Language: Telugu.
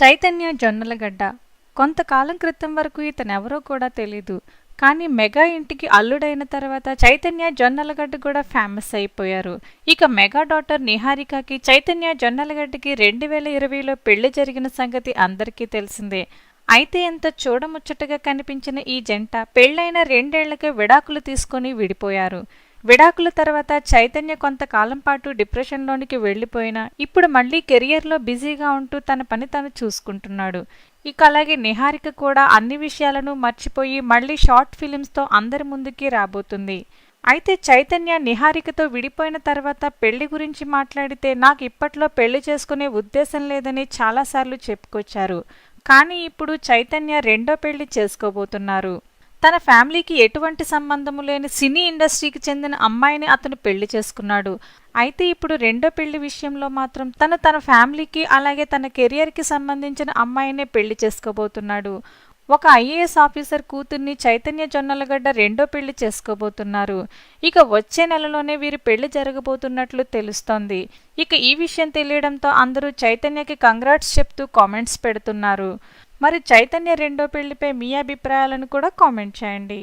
చైతన్య జొన్నలగడ్డ. కొంతకాలం క్రితం వరకు ఇతనెవరో కూడా తెలీదు. కానీ మెగా ఇంటికి అల్లుడైన తర్వాత చైతన్య జొన్నలగడ్డ కూడా ఫేమస్ అయిపోయారు. ఇక మెగా డాటర్ నిహారికకి చైతన్య జొన్నలగడ్డకి రెండు వేల ఇరవైలో పెళ్ళి జరిగిన సంగతి అందరికీ తెలిసిందే. అయితే ఎంత చూడముచ్చటగా కనిపించిన ఈ జంట పెళ్ళైన రెండేళ్ళకే విడాకులు తీసుకొని విడిపోయారు. విడాకుల తర్వాత చైతన్య కొంతకాలం పాటు డిప్రెషన్లోనికి వెళ్ళిపోయినా ఇప్పుడు మళ్ళీ కెరియర్లో బిజీగా ఉంటూ తన పని తను చూసుకుంటున్నాడు. ఇక అలాగే నిహారిక కూడా అన్ని విషయాలను మర్చిపోయి మళ్ళీ షార్ట్ ఫిలిమ్స్తో అందరి ముందుకి రాబోతుంది. అయితే చైతన్య నిహారికతో విడిపోయిన తర్వాత పెళ్ళి గురించి మాట్లాడితే నాకు ఇప్పట్లో పెళ్ళి చేసుకునే ఉద్దేశం లేదని చాలాసార్లు చెప్పుకొచ్చారు. కానీ ఇప్పుడు చైతన్య రెండో పెళ్ళి చేసుకోబోతున్నారు. తన ఫ్యామిలీకి ఎటువంటి సంబంధము లేని సినీ ఇండస్ట్రీకి చెందిన అమ్మాయిని అతను పెళ్ళి చేసుకున్నాడు. అయితే ఇప్పుడు రెండో పెళ్ళి విషయంలో మాత్రం తను తన ఫ్యామిలీకి అలాగే తన కెరియర్కి సంబంధించిన అమ్మాయినే పెళ్ళి చేసుకోబోతున్నాడు. ఒక ఐఏఎస్ ఆఫీసర్ కూతుర్ని చైతన్య జొన్నలగడ్డ రెండో పెళ్ళి చేసుకోబోతున్నారు. ఇక వచ్చే నెలలోనే వీరి పెళ్ళి జరగబోతున్నట్లు తెలుస్తోంది. ఇక ఈ విషయం తెలియడంతో అందరూ చైతన్యకి కంగ్రాట్స్ చెప్తూ కామెంట్స్ పెడుతున్నారు. మరి చైతన్య రెండో పెళ్ళిపై మీ అభిప్రాయాలను కూడా కామెంట్ చేయండి.